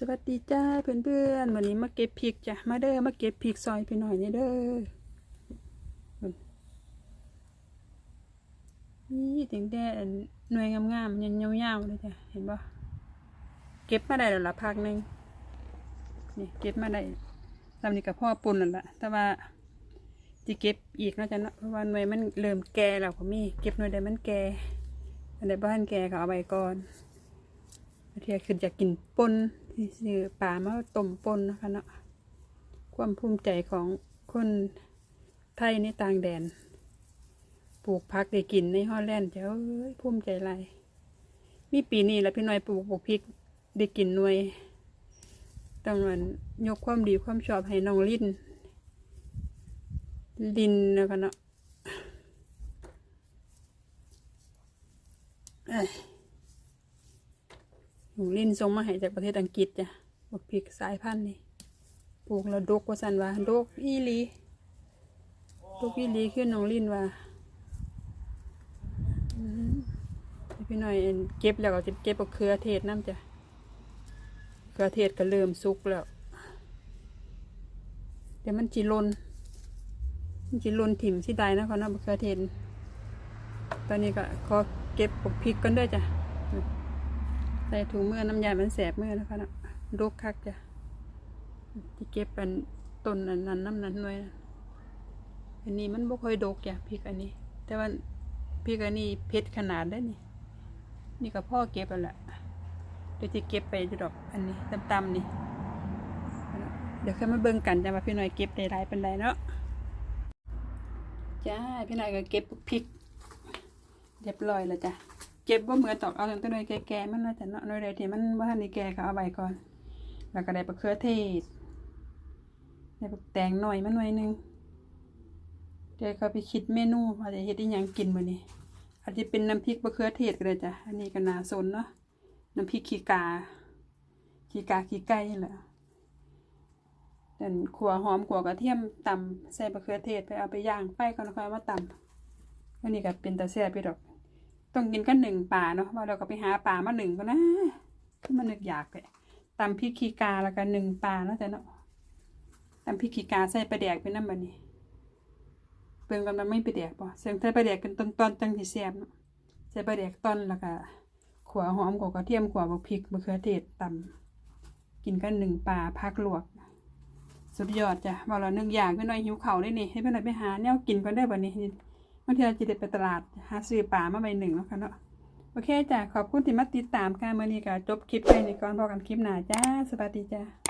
สวัสดีจ้าเพื่อนๆวันนี้มาเก็บพริกจ้ะมาเด้อมาเก็บพริกซอยไปหน่อยนี่เด้อนี่ถึงแต่หน่วยงามๆยันยาวๆเลยจ้ะเห็นปะเก็บมาได้แล้วละพักหนึ่งนี่เก็บมาได้ทำนี่กับพ่อปุ่นนั่นแหละแต่ว่าจะเก็บอีกนะจ้ะเนาะเพราะว่าหน่วยมันเริ่มแก่แล้วก็มีเก็บหน่วยใดมันแก่อันใดบ้านแก่ก็เอาไว้ก่อน เทียคือจะกินปนที่ซื้อปลามาต้มปนนะคะเนาะความภูมิใจของคนไทยในต่างแดน ปลูกพักได้กินในฮอลแลนด์จะเอ้ยภูมิใจไรมีปีนี้แล้วพี่น้อยปลูกปลูกพริกได้กินหน่วยต้องมันยกความดีความชอบให้น้องลินลินนะคะเนาะเอ้ หนูลินส่งมาให้จากประเทศอังกฤษจ้ะบักพริกสายพันธุ์นี่ปลูกแล้วดกว่าสันว่าดกอีลีดกอีลีขึ้นน้องลินว่าพี่หน่อยเก็บแล้วก็จะเก็บเอาเครือเทศน้ำจ้ะเครือเทศก็เริ่มสุกแล้วเดี๋ยวมันจีลนมันจีลนถิ่มสิได้นะเขาเนาะเครือเทศตอนนี้ก็ขอเก็บบักพริกกันด้วยจ้ะ ใส่ถุงมือน้ำยามันแสบมือนะคะนะโรคคักจ้ะที่เก็บเป็นต้นนั้นน้ำนั้นหน่วยนะอันนี้มันบ่ค่อยดกจ้ะพริกอันนี้ แต่ว่าพริกอันนี้เผ็ดขนาดได้นี่ นี่ก็พ่อเก็บแล้วแหละเดี๋ยวจะเก็บไปจะดอกอันนี้ตำๆนี่ เดี๋ยวค่อยมาเบิ่งกันจ้ะว่าพี่หน่อยเก็บได้หลายเป็นไรเนาะจ้าพี่หน่อยก็เก็บพริกเรียบร้อยแล้วจ้ะ เก็บว่าเมือตอกเอาตั้งแต่หน่วยแก่ๆมันน่าจะเนาะหน่วยใดที่มันว่าทันได้แก่ก็เอาไว้ก่อน แล้วก็ได้ปลาเขือเทศได้ปลาแตงหน่อยมันหน่วยหนึงเดี๋ยวเขาไปคิดเมนูว่าจะเฮ็ดอีหยังกินมื้อนี้อาจจะเป็นน้ำพริกปลาเขือเทศก็ได้จ้ะ อันนี้ก็น่าสนเนาะ น้ำพริกขี้กา ขี้กาขี้ไก่นี่แหละแต่ขัวหอมขัวกระเทียมตำใส่ปลาเขือเทศไปเอาไปย่างไฟก่อนแล้วค่อยมาตำอันนี้ก็เป็นตาแซ่บพี่ดอก ต้องกินกันหนึ่งป่าเนาะว่าเราก็ไปหาป่ามาหนึ่งก็นะขึ้นมานึกอยากเลยตำพริกขีกาแล้วกันหนึ่งป่าเนาะแต่เนาะตำพริกขีกาใส่ปลาแดกเป็นน้ำมันนี่เปลืองกันมันไม่ปลาแดกป่ะเสียงใส่ปลาแดกเป็นตอนตอนๆจังที่แซ่บเนาะใส่ปลาแดกตอนแล้วก็ขัวหอมขัวกระเทียมขัวบักพริกมะเขือเทศตำกินกันหนึ่งป่าพักลวกสุดยอดจ้ะว่าเรานึกอยากไม่น้อยหิวเข่าได้นี่ให้ไปหน่อยไปหาแนวกินกันได้บ่นี้ บางทีเราจะเด็ดไปตลาดหาซื้อปลามาใบหนึ่งแล้วค่ะเนาะโอเคจ้ะขอบคุณที่มาติดตามการเมื่อนี้ก็จบคลิปไปในก่อนพอกันคลิปหน้าจ้าสวัสดีจ้า